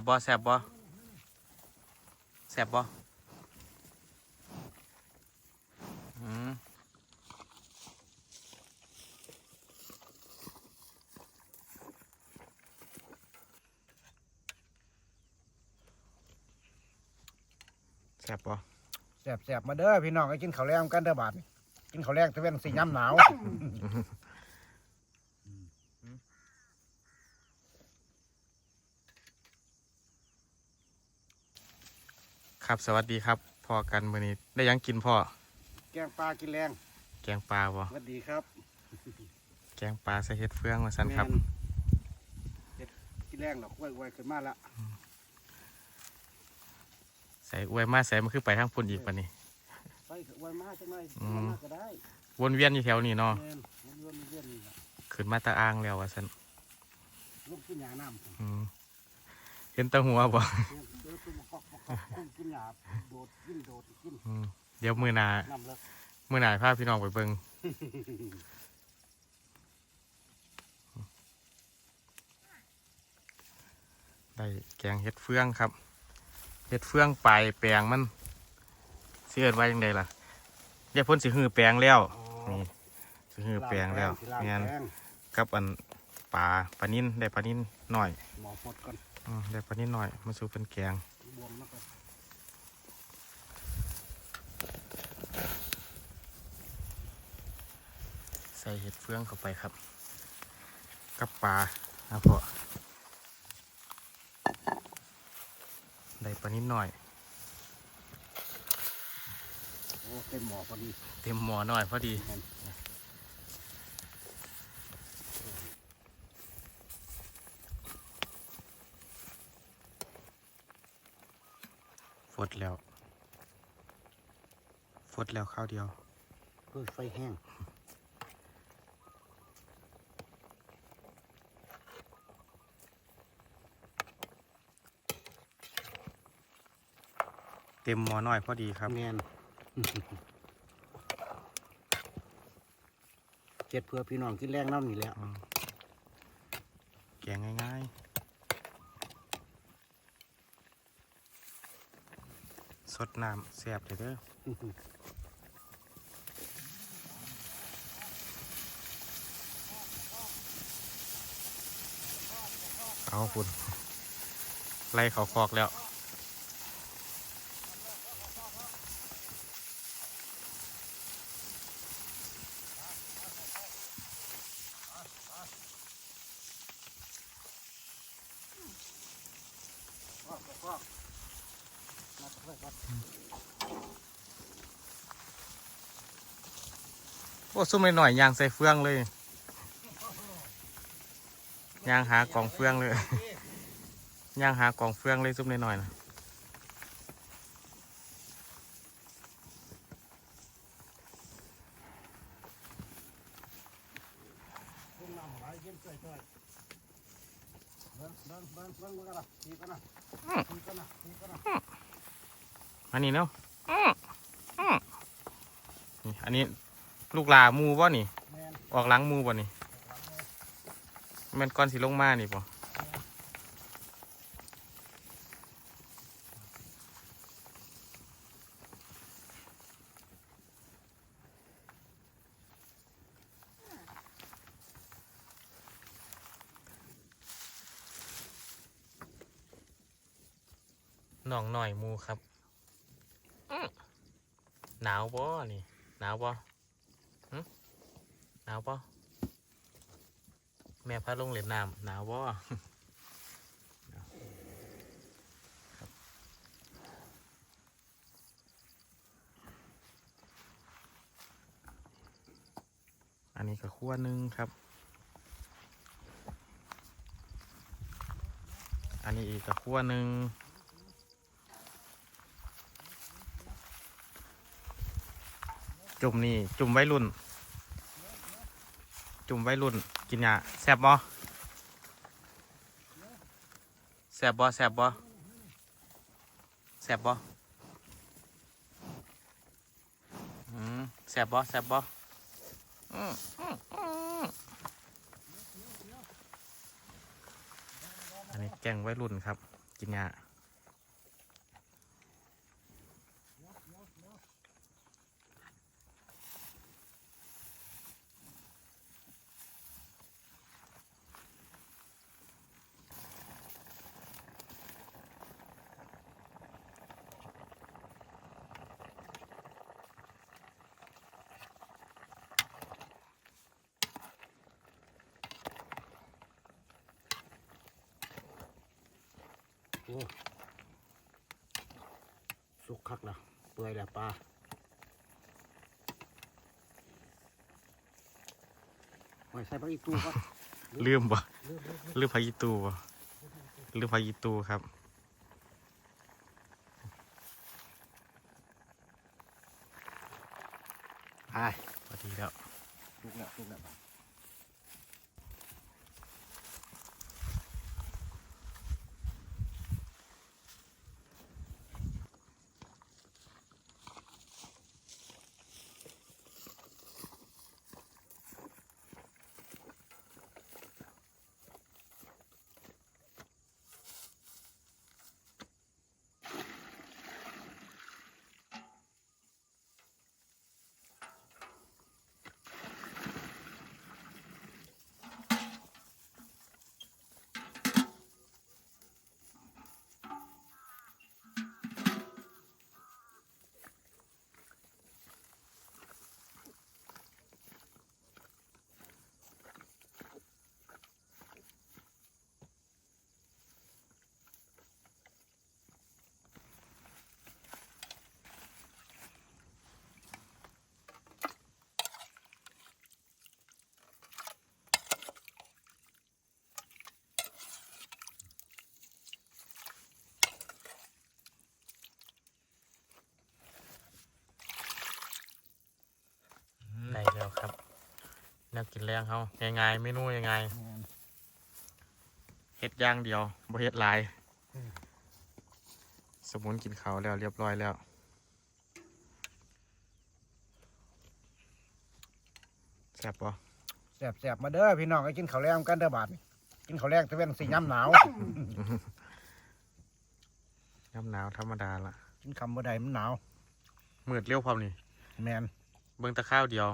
บบ่แสบบ่แสบบ่อืมแสบบ่แสบๆมาเด้อพี่น้องก็กินข้าวแรงกันเด้อบาดนี่กินข้าวแรงตะเวนสีย้ำหนาว ครับ สวัสดีครับพอกันมื้อนี้ได้หยังกินพ่อ แกงปลากินแรงแกงปลาบ่สวัสดีครับแกงปลาใส่เห็ดเฟืองมาสั่นครับ แม่เฮ็ดกินแรงหรอกไว้ๆขึ้นมาละใส่อวยมาใส่มันคือไปทางพุ่นอีกปะนี่ ไปไว้มาจังไงอืม มาก็ได้วนเวียนอยู่แถวนี้เนาะแม่นวนเวียนเวียนนี่ล่ะขึ้นมาตาอ่างแล้วว่าซั่นลูกกินหญ้าน้ำอืม เห็นแตาหัวบ่เดี๋ยวตุ้มกอกกอกกุ้งกินหญ้าโดดกินโดดกินอืมเดี๋ยวมื้อหน้าน้ำเลิกมื้อหน้าพาพี่น้องไปเบิ่งได้แกงเห็ดเฟืองครับ เห็ดเฟืองปลายแปลงมันสิเอิ้นว่าจังไดล่ะเดี๋ยวเพิ่นสิฮือแปลงแล้วอ๋อนี่สิฮือแปลงแล้วสิล้างแม่นแปลงกับอันปลาปลานิ่นได้ปลานิ่นหน่อย หมอฟดก่อน อืมได้ปลานิ่นหน่อย มาสู่เป็นแกงบวมแล้วก็ใส่เห็ดเฟืองเข้าไปครับ กับปลานะพ่อได้ปลานิ่นหน่อย โอ้เต็มหมอพอดี เต็มหม้อหน่อยพอดี แม่น ฟ ดแล้วฟดแล้วข้าวเดียวเพื่อไฟแห้ง เต็มหม้อหน่อยพอดีครับแมนเจ็ดเพื่อพี่น้องกินแรงน้ำนี่แหล้วอืมแกงง่ายๆ สดน้ำแสบเลยเด้อเอาคุณไล่เขาคอกแล้ว โอ้ซุ่มหน่อยยางใส่เฟืองเลยยางหากล่องเฟืองเลยยางหากล่องเฟืองเลยซุ่มหน่อยนะ อันนี้เนาะอื้ออื้อนี่อันนี้ลูกหลาหมูบ่นี่แมนออกหล้างหมูบ่นี่แมันก้อนสีลงมานี่บ่น้องหน่อยหมูครับอื้อ หนาวบ่นี่ หนาวบ่หึหนาวบ่แม่พาลงเล่นน้ำหนาวบ่อันนี้ก็ขั้วหนึ่งครับ อันนี้อีกก็ขั้วหนึ่ง จุ่มนี่ จุ่มไว้รุ่น จุ่มไว้รุ่น กินยาแซบบ่แซบบ่แซบบ่แซบบ่อืมแซบบ่แซบบ่อืมอืมอืมอันนี้แกงไว้รุ่นครับ กินหญ้า สุกคักแล้วเปื่อยแล้วปลาไว้ใส่ปลาอีกตู้ครับลืมบ่เริ่มเริ่มลืมพายิตูบ่ลืมพายิตูครับไอ้พอดีแล้วสุกแล้วสุกแล้ว แนวกินแรงเขาง่ายๆเมนูง่ายๆเฮ็ดอย่างเดียวบ่เฮ็ดหลาย สมุนกินเขาวแล้วเรียบร้อยแล้วแซ่บปะแสบแสบมาเด้อพี่น้องก็กินข้าวแรงกันเด้อบาดนี่กินข้าวแรงตะเวนสีย้ำหนาว น้ำหนาวธรรมดาละกินคำบ่ได้มันหนาวมืดเร็วพร้อมนี่แมนเบิ่งแตะข้าวเดียว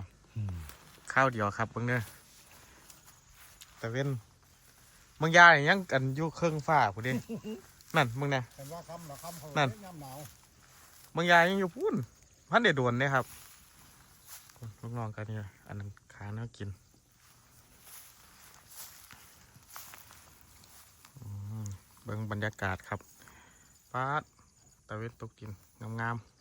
ข้าวเดียวครับเบิ่งเด้อตะเว้นบางยายยังกันอยู่เครื่องฟ้าผู้เด้ นั่นมึงนะแต่ว่าคำละคำเขานั่นย้ำหนาวบางยายยังอยู่พูนพันเดโดนเนี่ยครับลูกน้องกันนี่อันนั้นขาเนื้อกินอืมเบิ่งบรรยากาศครับป้าดตะเวนตกกินงามๆ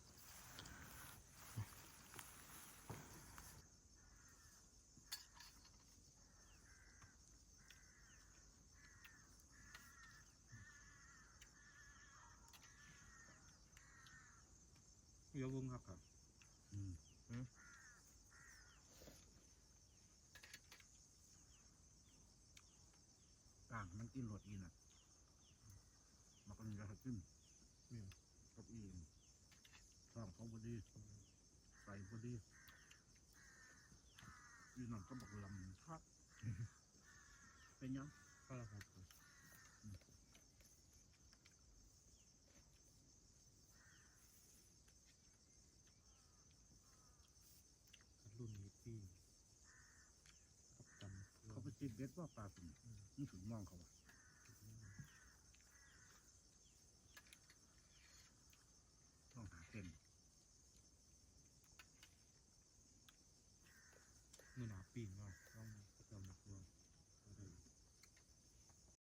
ยอะวงครับครับต่างมันกินรสอีน่ะมันก็มีรสขึ้นกับอีนท้องเขาบดีใส่บดีอีนั่นก็บอกลำครับ เป็นยังก็แล้วครับ รุ่นนี้ที่กับจำ เขาไป ติดเบ็ดว่าปลาเ